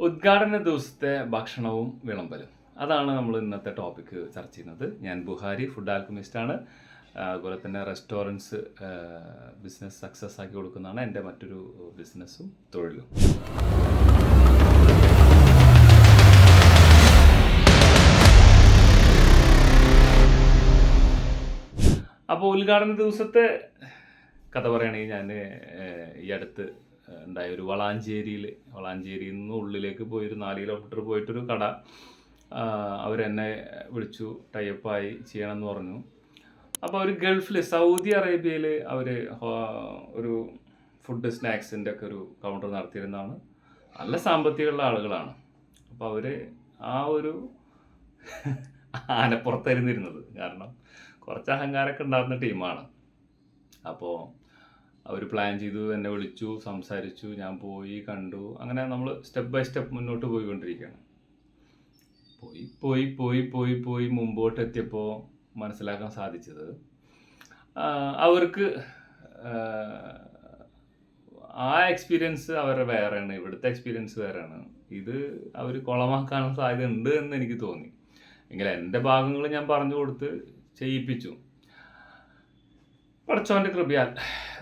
ഉദ്ഘാടന ദിവസത്തെ ഭക്ഷണവും വിളമ്പലും. അതാണ് നമ്മൾ ഇന്നത്തെ ടോപ്പിക്ക് ചർച്ച ചെയ്യുന്നത്. ഞാൻ ബുഹാരി ഫുഡ് ആൽക്കമിസ്റ്റ് ആണ്. ആ, അതുപോലെ തന്നെ റെസ്റ്റോറന്റ്സ് ബിസിനസ് സക്സസ് ആക്കി കൊടുക്കുന്നതാണ് എന്റെ മറ്റൊരു ബിസിനസ്സും തൊഴിലും. അപ്പോൾ ഉദ്ഘാടന ദിവസത്തെ കഥ പറയുകയാണെങ്കിൽ ഞാൻ ഈ അടുത്ത് ഉണ്ടായ ഒരു വളാഞ്ചേരിയിൽ വളാഞ്ചേരിയിൽ നിന്ന് ഉള്ളിലേക്ക് പോയി ഒരു നാല് കിലോമീറ്റർ പോയിട്ടൊരു കട അവരെന്നെ വിളിച്ചു ടൈപ്പായി ചെയ്യണമെന്ന് പറഞ്ഞു. അപ്പോൾ അവർ ഗൾഫിൽ സൗദി അറേബ്യയിൽ അവർ ഒരു ഫുഡ് സ്നാക്സിന്റെ ഒക്കെ ഒരു കൗണ്ടർ നടത്തിയിരുന്നതാണ്. നല്ല സാമ്പത്തികമുള്ള ആളുകളാണ്. അപ്പോൾ അവർ ആ ഒരു ആനപ്പുറത്തായിരുന്നിരുന്നത് കാരണം കുറച്ച് അഹങ്കാരമൊക്കെ ഉണ്ടാകുന്ന ടീമാണ്. അപ്പോൾ അവർ പ്ലാൻ ചെയ്തു എന്നെ വിളിച്ചു സംസാരിച്ചു ഞാൻ പോയി കണ്ടു. അങ്ങനെ നമ്മൾ സ്റ്റെപ്പ് ബൈ സ്റ്റെപ്പ് മുന്നോട്ട് പോയിക്കൊണ്ടിരിക്കുകയാണ്. പോയി പോയി പോയി പോയി പോയി മുമ്പോട്ട് എത്തിയപ്പോൾ മനസ്സിലാക്കാൻ സാധിച്ചത് അവർക്ക് ആ, എക്സ്പീരിയൻസ് അവരുടെ വേറെയാണ് ഇവിടുത്തെ എക്സ്പീരിയൻസ് വേറെയാണ്. ഇത് അവർ കുളമാക്കാനുള്ള സാധ്യത ഉണ്ട് എന്ന് എനിക്ക് തോന്നി. എങ്കിൽ എന്റെ ഭാഗങ്ങൾ ഞാൻ പറഞ്ഞു കൊടുത്ത് ചെയ്യിപ്പിച്ചു. പടച്ചോന്റെ കൃപയാൽ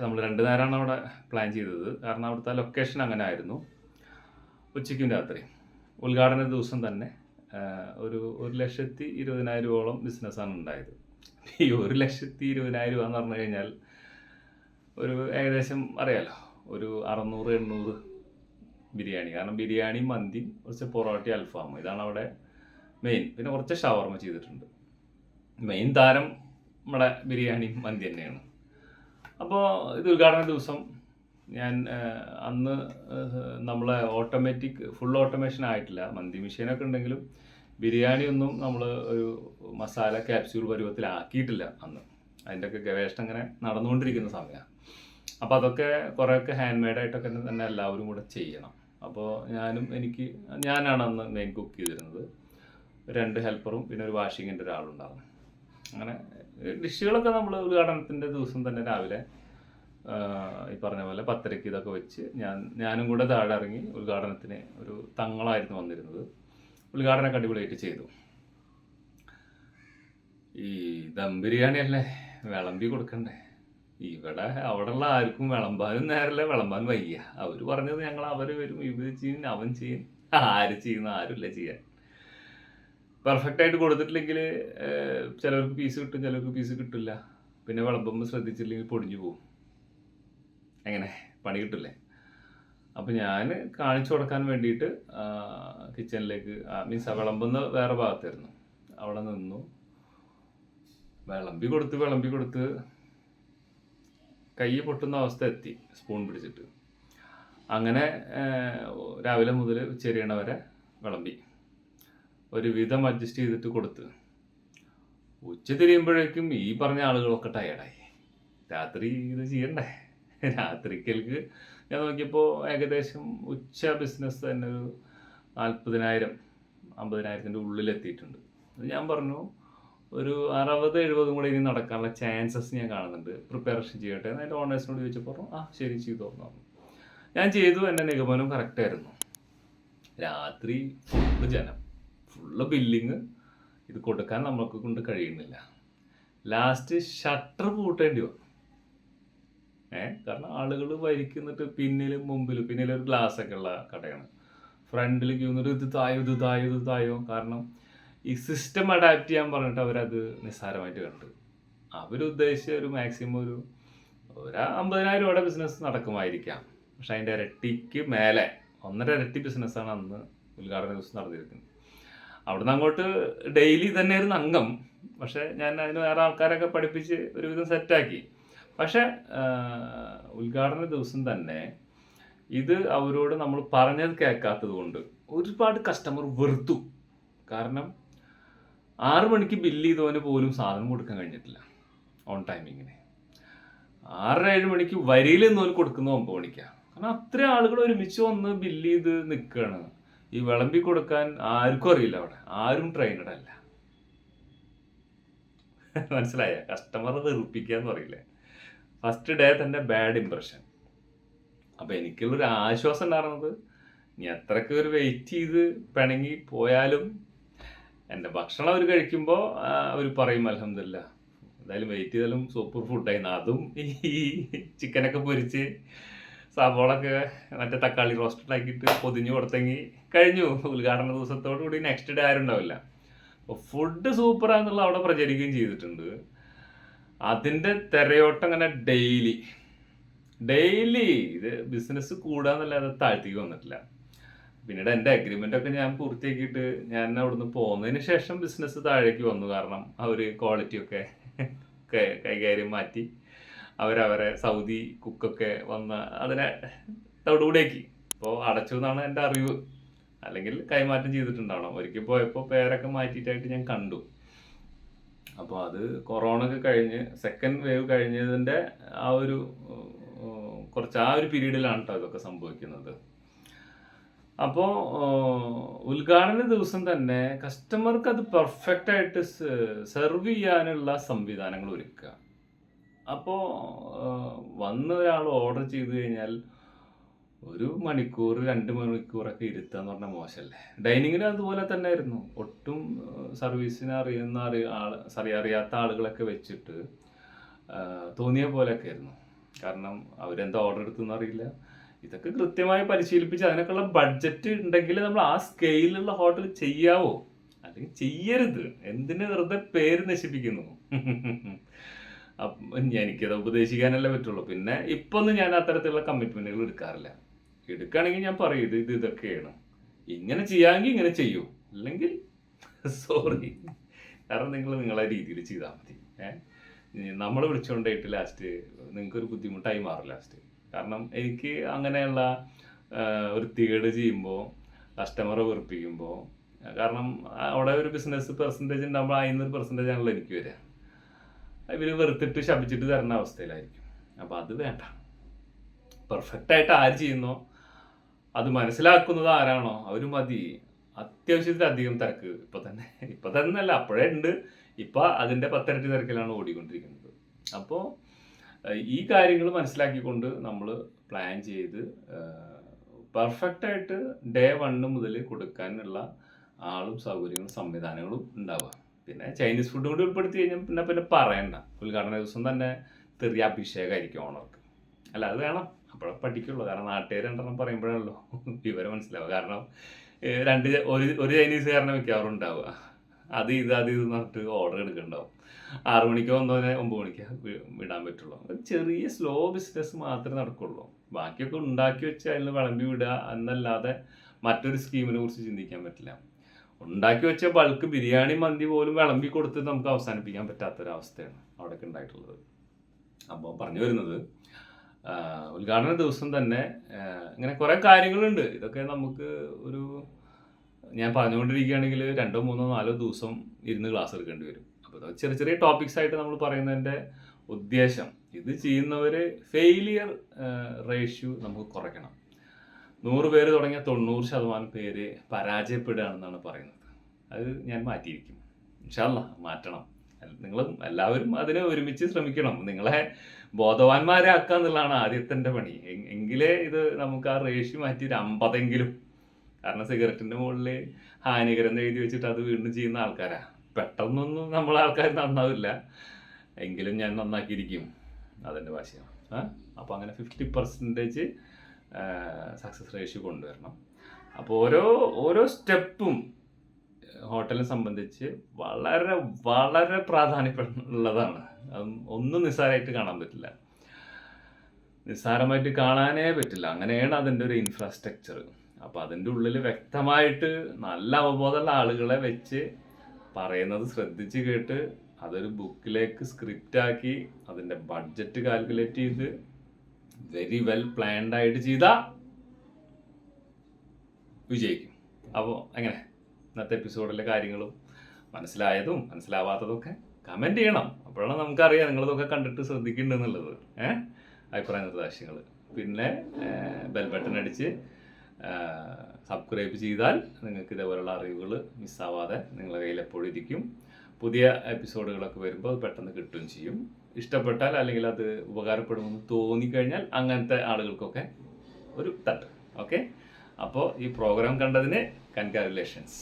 നമ്മൾ രണ്ട് നേരമാണ് അവിടെ പ്ലാൻ ചെയ്തത്. കാരണം അവിടുത്തെ ലൊക്കേഷൻ അങ്ങനെ ആയിരുന്നു. ഉച്ചയ്ക്കും രാത്രി. ഉദ്ഘാടന ദിവസം തന്നെ ഒരു ഒരു ലക്ഷത്തി ഇരുപതിനായിരം രൂപയോളം ബിസിനസ്സാണ് ഉണ്ടായത്. ഈ ഒരു ലക്ഷത്തി ഇരുപതിനായിരം രൂപ എന്ന് പറഞ്ഞു കഴിഞ്ഞാൽ ഒരു ഏകദേശം അറിയാലോ ഒരു അറുന്നൂറ് എണ്ണൂറ് ബിരിയാണി. കാരണം ബിരിയാണി മന്തി കുറച്ച് പൊറോട്ട അൽഫാം. ഇതാണ് അവിടെ മെയിൻ പിന്നെ കുറച്ച് ഷവർമ ചെയ്തിട്ടുണ്ട്. മെയിൻ താരം നമ്മുടെ ബിരിയാണി മന്തി തന്നെയാണ്. അപ്പോൾ ഇത് ഉദ്ഘാടന ദിവസം ഞാൻ അന്ന് നമ്മളെ ഓട്ടോമാറ്റിക് ഫുൾ ഓട്ടോമേഷൻ ആയിട്ടില്ല. മന്തി മെഷീനൊക്കെ ഉണ്ടെങ്കിലും ബിരിയാണി ഒന്നും നമ്മൾ ഒരു മസാല ക്യാപ്സ്യൂൾ പരുവത്തിലാക്കിയിട്ടില്ല അന്ന്. അതിന്റെയൊക്കെ ഗവേഷണം ഇങ്ങനെ നടന്നുകൊണ്ടിരിക്കുന്ന സമയമാണ് അപ്പോൾ അതൊക്കെ കുറേയൊക്കെ ഹാൻഡ് മെയ്ഡായിട്ടൊക്കെ തന്നെ എല്ലാവരും കൂടെ ചെയ്യണം. അപ്പോൾ ഞാനും എനിക്ക് ഞാനാണ് അന്ന് മെയിൻ കുക്ക് ചെയ്തിരുന്നത്. രണ്ട് ഹെൽപ്പറും പിന്നെ ഒരു വാഷിങ്ങിന്റെ ഒരാളുണ്ടാകും അങ്ങനെ ഡിഷുകളൊക്കെ നമ്മൾ ഉദ്ഘാടനത്തിന്റെ ദിവസം തന്നെ രാവിലെ ഈ പറഞ്ഞ പോലെ പത്തരയ്ക്ക് ഇതൊക്കെ വെച്ച് ഞാൻ ഞാനും കൂടെ താഴെ ഇറങ്ങി ഉദ്ഘാടനത്തിന് ഒരു തങ്ങളായിരുന്നു വന്നിരുന്നത്. ഉദ്ഘാടനമൊക്കെ അടിപൊളിയായിട്ട് ചെയ്തു. ഈ ദം ബിരിയാണി അല്ലേ? വിളമ്പി കൊടുക്കണ്ടേ? ഇവിടെ അവിടെ ഉള്ള ആർക്കും വിളമ്പാനും നേരല്ല വിളമ്പാൻ വയ്യ. അവർ പറഞ്ഞത് ഞങ്ങൾ അവർ വരും ഇവർ ചെയ്യും അവൻ ചെയ്യും. ആര് ചെയ്യുന്ന ആരുമില്ല ചെയ്യാൻ. പെർഫെക്റ്റ് ആയിട്ട് കൊടുത്തിട്ടില്ലെങ്കിൽ ചിലർക്ക് പീസ് കിട്ടും ചിലർക്ക് പീസ് കിട്ടില്ല. പിന്നെ വിളമ്പുമ്പോൾ ശ്രദ്ധിച്ചില്ലെങ്കിൽ പൊടിഞ്ഞു പോകും. എങ്ങനെ? പണി കിട്ടില്ലേ? അപ്പം ഞാൻ കാണിച്ചു കൊടുക്കാൻ വേണ്ടിയിട്ട് കിച്ചണിലേക്ക് മീൻസ് വിളമ്പുന്ന വേറെ ഭാഗത്തായിരുന്നു. അവിടെ നിന്നു. വിളമ്പി കൊടുത്ത് വിളമ്പി കൊടുത്ത് കൈ പൊട്ടുന്ന അവസ്ഥ എത്തി സ്പൂൺ പിടിച്ചിട്ട്. അങ്ങനെ രാവിലെ മുതൽ ഉച്ചരിയണ വരെ വിളമ്പി. ഒരു വിധം അഡ്ജസ്റ്റ് ചെയ്തിട്ട് കൊടുത്ത്. ഉച്ച തിരിയുമ്പോഴേക്കും ഈ പറഞ്ഞ ആളുകളൊക്കെ ടയർഡായി രാത്രി ഇത് ചെയ്യണ്ടേ? രാത്രിക്കൽക്ക് ഞാൻ നോക്കിയപ്പോൾ ഏകദേശം ഉച്ച ബിസിനസ് തന്നെ ഒരു നാൽപ്പതിനായിരം അമ്പതിനായിരത്തിന്റെ ഉള്ളിലെത്തിയിട്ടുണ്ട്. ഞാൻ പറഞ്ഞു ഒരു അറുപത് എഴുപതും കൂടെ ഇനി നടക്കാനുള്ള ചാൻസസ് ഞാൻ കാണുന്നുണ്ട്. പ്രിപ്പറേഷൻ ചെയ്യട്ടെ എന്ന് എന്റെ ഓണേഴ്സിനോട് ചോദിച്ചപ്പോൾ ആ ശരി ചെയ്തോ പറഞ്ഞു. ഞാൻ ചെയ്തു എന്റെ നിഗമനം കറക്റ്റായിരുന്നു രാത്രി ജനം. ഫുള്ള് ബില്ലിങ് ഇത് കൊടുക്കാൻ നമ്മൾക്ക് കൊണ്ട് കഴിയുന്നില്ല. ലാസ്റ്റ് ഷട്ടർ പൂട്ടേണ്ടി വന്നു. ഏ? കാരണം ആളുകൾ വരിക്കുന്നിട്ട് പിന്നിലും മുമ്പിലും പിന്നിൽ ഒരു ഗ്ലാസ് ഒക്കെ ഉള്ള കടയാണ്. ഫ്രണ്ടിൽ ക്യൂന്നിട്ട് ഇത് തായോ ഇത് തായോ ഇത് തായോ. കാരണം ഈ സിസ്റ്റം അഡാപ്റ്റ് ചെയ്യാൻ പറഞ്ഞിട്ട് അവരത് നിസ്സാരമായിട്ട് കണ്ടു. അവരുദ്ദേശിച്ച ഒരു മാക്സിമം ഒരു ഒരു അമ്പതിനായിരം രൂപയുടെ ബിസിനസ് നടക്കുമായിരിക്കാം. പക്ഷെ അതിന്റെ ഇരട്ടിക്ക് മേലെ ഒന്നര ഇരട്ടി ബിസിനസ്സാണ് അന്ന് ഉദ്ഘാടന ദിവസം നടന്നിരിക്കുന്നത്. അവിടുന്ന് അങ്ങോട്ട് ഡെയിലി തന്നെ തന്നെയായിരുന്നു അംഗം. പക്ഷെ ഞാൻ അതിന് വേറെ ആൾക്കാരൊക്കെ പഠിപ്പിച്ച് ഒരുവിധം സെറ്റാക്കി പക്ഷെ ഉദ്ഘാടന ദിവസം തന്നെ ഇത് അവരോട് നമ്മൾ പറഞ്ഞത് കേൾക്കാത്തത് കൊണ്ട് ഒരുപാട് കസ്റ്റമർ വെറുത്തു. കാരണം ആറു മണിക്ക് ബില്ല് ചെയ്തവന് പോലും സാധനം കൊടുക്കാൻ കഴിഞ്ഞിട്ടില്ല ഓൺ ടൈമിങ്ങിന് ആറര ഏഴ് മണിക്ക് വരിയിൽ നിന്ന് കൊടുക്കുന്ന ഒമ്പത് മണിക്കാണ് കാരണം അത്ര ആളുകൾ ഒരുമിച്ച് വന്ന് ബില്ല് ചെയ്ത് നിൽക്കുകയാണ് ഈ വിളമ്പി കൊടുക്കാൻ ആർക്കും അറിയില്ല അവിടെ. ആരും ട്രെയിനഡ് അല്ല. മനസ്സിലായ? കസ്റ്റമർ വെറുപ്പിക്കുക എന്ന് പറയില്ലേ? ഫസ്റ്റ് ഡേ തന്നെ ബാഡ് ഇമ്പ്രഷൻ അപ്പോൾ എനിക്കുള്ളൊരു ആശ്വാസം ഉണ്ടായിരുന്നത് ഇനി എത്രക്ക് ഒരു വെയിറ്റ് ചെയ്ത് പിണങ്ങി പോയാലും എന്റെ ഭക്ഷണം അവർ കഴിക്കുമ്പോൾ അവർ പറയും അലഹമില്ല എന്തായാലും വെയിറ്റ് ചെയ്താലും സൂപ്പർ ഫുഡായിരുന്നു അതും ഈ ചിക്കനൊക്കെ പൊരിച്ച് സവോളൊക്കെ മറ്റേ തക്കാളി റോസ്റ്റഡ് ആക്കിയിട്ട് പൊതിഞ്ഞു കൊടുത്തെങ്കിൽ കഴിഞ്ഞു. ഉദ്ഘാടന ദിവസത്തോടു കൂടി നെക്സ്റ്റ് ഡേ ആരും ഉണ്ടാവില്ല. അപ്പോൾ ഫുഡ് സൂപ്പറാന്നുള്ള അവിടെ പ്രചരിക്കുകയും ചെയ്തിട്ടുണ്ട്. അതിന്റെ തിരയോട്ടം അങ്ങനെ ഡെയിലി ഡെയിലി ഇത് ബിസിനസ് കൂടാന്നല്ലാതെ താഴ്ത്തിക്ക് വന്നിട്ടില്ല. പിന്നീട് എന്റെ അഗ്രിമെന്റ് ഒക്കെ ഞാൻ പൂർത്തിയാക്കിയിട്ട് ഞാൻ അവിടുന്ന് പോകുന്നതിന് ശേഷം ബിസിനസ് താഴേക്ക് വന്നു. കാരണം അവർ ക്വാളിറ്റി ഒക്കെ കൈ- കൈകാര്യം മാറ്റി. അവരവരെ സൗദി കുക്കൊക്കെ വന്ന് അതിനെ തവിടുകൂടിയാക്കി ഇപ്പോൾ അടച്ചു എന്നാണ് എന്റെ അറിവ്. അല്ലെങ്കിൽ കൈമാറ്റം ചെയ്തിട്ടുണ്ടാവണം. ഒരിക്കൽ പോയപ്പോൾ പേരൊക്കെ മാറ്റിയിട്ടായിട്ട് ഞാൻ കണ്ടു. അപ്പോൾ അത് കൊറോണ ഒക്കെ കഴിഞ്ഞ് സെക്കൻഡ് വേവ് കഴിഞ്ഞതിന്റെ ആ ഒരു കുറച്ച് ആ ഒരു പീരീഡിലാണ് കേട്ടോ ഇതൊക്കെ സംഭവിക്കുന്നത്. അപ്പോൾ ഉദ്ഘാടന ദിവസം തന്നെ കസ്റ്റമർക്ക് അത് പെർഫെക്റ്റായിട്ട് സെർവ് ചെയ്യാനുള്ള സംവിധാനങ്ങൾ ഒരുക്കുക. അപ്പോൾ വന്ന ഒരാൾ ഓർഡർ ചെയ്ത് കഴിഞ്ഞാൽ ഒരു മണിക്കൂർ രണ്ട് മണിക്കൂറൊക്കെ ഇരുത്തുക എന്ന് പറഞ്ഞാൽ മോശമല്ലേ ഡൈനിങ്ങിന് അതുപോലെ തന്നെ ആയിരുന്നു ഒട്ടും സർവീസിന് അറിയുന്ന അറിയ ആൾ അറിയാത്ത ആളുകളൊക്കെ വെച്ചിട്ട് തോന്നിയ പോലെയൊക്കെ ആയിരുന്നു. കാരണം അവരെന്താ ഓർഡർ എടുത്തെന്ന് അറിയില്ല. ഇതൊക്കെ കൃത്യമായി പരിശീലിപ്പിച്ച് അതിനൊക്കെയുള്ള ബഡ്ജറ്റ് ഉണ്ടെങ്കിൽ നമ്മൾ ആ സ്കെയിലുള്ള ഹോട്ടൽ ചെയ്യാവോ. അല്ലെങ്കിൽ ചെയ്യരുത്. എന്തിന് വെറുതെ പേര് നശിപ്പിക്കുന്നു? എനിക്കത് ഉപദേശിക്കാനല്ലേ പറ്റുള്ളൂ. പിന്നെ ഇപ്പൊ ഒന്നും ഞാൻ അത്തരത്തിലുള്ള കമ്മിറ്റ്മെന്റുകൾ എടുക്കാറില്ല. എടുക്കുകയാണെങ്കിൽ ഞാൻ പറയും ഇത് ഇത് ഇതൊക്കെയാണ്. ഇങ്ങനെ ചെയ്യാമെങ്കിൽ ഇങ്ങനെ ചെയ്യൂ. അല്ലെങ്കിൽ സോറി കാരണം നിങ്ങൾ നിങ്ങളെ രീതിയിൽ ചെയ്താൽ മതി. ഏഹ് നമ്മൾ വിളിച്ചുകൊണ്ടായിട്ട് ലാസ്റ്റ് നിങ്ങൾക്കൊരു ബുദ്ധിമുട്ടായി മാറും ലാസ്റ്റ് കാരണം എനിക്ക് അങ്ങനെയുള്ള ഒരു വൃത്തികേട് ചെയ്യുമ്പോൾ കസ്റ്റമറെ വെറുപ്പിക്കുമ്പോൾ കാരണം അവിടെ ഒരു ബിസിനസ് പെർസെന്റേജ് ഉണ്ടാകുമ്പോൾ അതിൽ നിന്നൊരു പെർസെന്റേജ് ആണല്ലോ എനിക്ക് വരിക. ഇവർ വെറുത്തിട്ട് ശപിച്ചിട്ട് തരുന്ന അവസ്ഥയിലായിരിക്കും. അപ്പോൾ അത് വേണ്ട. പെർഫെക്റ്റ് ആയിട്ട് ആര് ചെയ്യുന്നു അത് മനസ്സിലാക്കുന്നത് ആരാണോ അവർ മതി. അത്യാവശ്യത്തിലധികം തിരക്ക് ഇപ്പൊ തന്നെ. ഇപ്പൊ തന്നെ അല്ല അപ്പോഴേ ഉണ്ട്. ഇപ്പൊ അതിന്റെ പത്തിരട്ടി തിരക്കിലാണ് ഓടിക്കൊണ്ടിരിക്കുന്നത്. അപ്പോൾ ഈ കാര്യങ്ങൾ മനസ്സിലാക്കിക്കൊണ്ട് നമ്മൾ പ്ലാൻ ചെയ്ത് പെർഫെക്റ്റ് ആയിട്ട് ഡേ വണ്ണ് മുതൽ കൊടുക്കാനുള്ള ആളും സൗകര്യങ്ങളും സംവിധാനങ്ങളും ഉണ്ടാവുക. പിന്നെ ചൈനീസ് ഫുഡ് കൂടി ഉൾപ്പെടുത്തി കഴിഞ്ഞാൽ പിന്നെ പിന്നെ പറയണ്ട. ഉദ്ഘാടന ദിവസം തന്നെ തെറിയ അഭിഷേകമായിരിക്കും ഓണർക്ക്. അല്ല അത് വേണം. അപ്പോഴേ പഠിക്കുള്ളൂ. കാരണം നാട്ടുകാർ രണ്ടെണ്ണം പറയുമ്പോഴാണല്ലോ വിവരം മനസ്സിലാവുക. കാരണം രണ്ട് ഒരു ഒരു ചൈനീസുകാരനെ മിക്കവാറും ഉണ്ടാവുക അത് ഇത് അത് ഇത് പറഞ്ഞിട്ട് ഓർഡർ എടുക്കുന്നുണ്ടാവും ആറു മണിക്കോ വന്നതിനെ ഒമ്പത് മണിക്കോ വിടാൻ പറ്റുള്ളൂ. ചെറിയ സ്ലോ ബിസിനസ് മാത്രമേ നടക്കുള്ളൂ. ബാക്കിയൊക്കെ ഉണ്ടാക്കി വെച്ച് അതിൽ വിളമ്പി വിടുക എന്നല്ലാതെ മറ്റൊരു സ്കീമിനെ കുറിച്ച് ചിന്തിക്കാൻ പറ്റില്ല. ഉണ്ടാക്കി വെച്ച ബൾക്ക് ബിരിയാണി മന്തി പോലും വിളമ്പി കൊടുത്ത് നമുക്ക് അവസാനിപ്പിക്കാൻ പറ്റാത്തൊരവസ്ഥയാണ് അവിടെയൊക്കെ ഉണ്ടായിട്ടുള്ളത്. അപ്പോൾ പറഞ്ഞു വരുന്നത് ഉദ്ഘാടന ദിവസം തന്നെ ഇങ്ങനെ കുറേ കാര്യങ്ങളുണ്ട്. ഇതൊക്കെ നമുക്ക് ഒരു ഞാൻ പറഞ്ഞുകൊണ്ടിരിക്കുകയാണെങ്കിൽ രണ്ടോ മൂന്നോ നാലോ ദിവസം ഇരുന്ന് ക്ലാസ് എടുക്കേണ്ടി വരും. അപ്പോൾ ചെറിയ ചെറിയ ടോപ്പിക്സ് ആയിട്ട് നമ്മൾ പറയുന്നതിന്റെ ഉദ്ദേശം. ഇത് ചെയ്യുന്നവർ ഫെയിലിയർ റേഷ്യൂ നമുക്ക് കുറയ്ക്കണം. നൂറ് പേര് തുടങ്ങിയ തൊണ്ണൂറ് ശതമാനം പേര് പരാജയപ്പെടുകയാണെന്നാണ് പറയുന്നത്. അത് ഞാൻ മാറ്റിയിരിക്കും. ഇൻഷാല്ല മാറ്റണം. നിങ്ങളും എല്ലാവരും അതിനെ ഒരുമിച്ച് ശ്രമിക്കണം. നിങ്ങളെ ബോധവാന്മാരാക്കുക എന്നുള്ളതാണ് ആദ്യത്തെ പണി. എങ്കിലേ ഇത് നമുക്ക് ആ റേഷ്യ മാറ്റി ഒരു അമ്പതെങ്കിലും. കാരണം സിഗരറ്റിന്റെ മുകളിൽ ഹാനികരം എഴുതി വെച്ചിട്ട് അത് വീണ്ടും ചെയ്യുന്ന ആൾക്കാരാ. പെട്ടെന്നൊന്നും നമ്മളെ ആൾക്കാർ നന്നാവില്ല. എങ്കിലും ഞാൻ നന്നാക്കിയിരിക്കും. അതെന്റെ ഭാഷയാണ് അപ്പോൾ അങ്ങനെ ഫിഫ്റ്റി പെർസെന്റേജ് സക്സസ് റേഷ്യോ കൊണ്ടുവരണം. അപ്പോൾ ഓരോ ഓരോ സ്റ്റെപ്പും ഹോട്ടലിനെ സംബന്ധിച്ച് വളരെ വളരെ പ്രാധാന്യപ്പെട്ടുള്ളതാണ് ഒന്നും നിസ്സാരമായിട്ട് കാണാൻ പറ്റില്ല. നിസ്സാരമായിട്ട് കാണാനേ പറ്റില്ല. അങ്ങനെയാണ് അതിന്റെ ഒരു ഇൻഫ്രാസ്ട്രക്ചർ അപ്പോൾ അതിന്റെ ഉള്ളിൽ വ്യക്തമായിട്ട് നല്ല അവബോധമുള്ള ആളുകളെ വെച്ച് പറയുന്നത് ശ്രദ്ധിച്ച് കേട്ട് അതൊരു ബുക്കിലേക്ക് സ്ക്രിപ്റ്റ് ആക്കി അതിന്റെ ബഡ്ജറ്റ് കാൽക്കുലേറ്റ് ചെയ്ത് വെരി വെൽ പ്ലാൻഡ് ആയിട്ട് ചെയ്താൽ വിജയിക്കും. അപ്പോൾ എങ്ങനെ? ഇന്നത്തെ എപ്പിസോഡിലെ കാര്യങ്ങളും മനസ്സിലായതും മനസ്സിലാവാത്തതും ഒക്കെ കമന്റ് ചെയ്യണം. അപ്പോഴാണ് നമുക്കറിയാം നിങ്ങളിതൊക്കെ കണ്ടിട്ട് ശ്രദ്ധിക്കുന്നുണ്ടെന്നുള്ളത്. ഏഹ് അഭിപ്രായ നിർദ്ദേശങ്ങൾ. പിന്നെ ബെൽ ബട്ടൺ അടിച്ച് സബ്സ്ക്രൈബ് ചെയ്താൽ നിങ്ങൾക്ക് ഇതേപോലുള്ള അറിവുകൾ മിസ്സാവാതെ നിങ്ങളുടെ കയ്യിൽ എപ്പോഴും ഇരിക്കും. പുതിയ എപ്പിസോഡുകളൊക്കെ വരുമ്പോൾ അത് പെട്ടെന്ന് കിട്ടുകയും ചെയ്യും. ഇഷ്ടപ്പെട്ടാൽ അല്ലെങ്കിൽ അത് ഉപകാരപ്പെടുമെന്ന് തോന്നിക്കഴിഞ്ഞാൽ അങ്ങനത്തെ ആളുകൾക്കൊക്കെ ഒരു തട്ട്. ഓക്കെ? അപ്പോൾ ഈ പ്രോഗ്രാം കണ്ടതിന് കൺഗ്രാജുലേഷൻസ്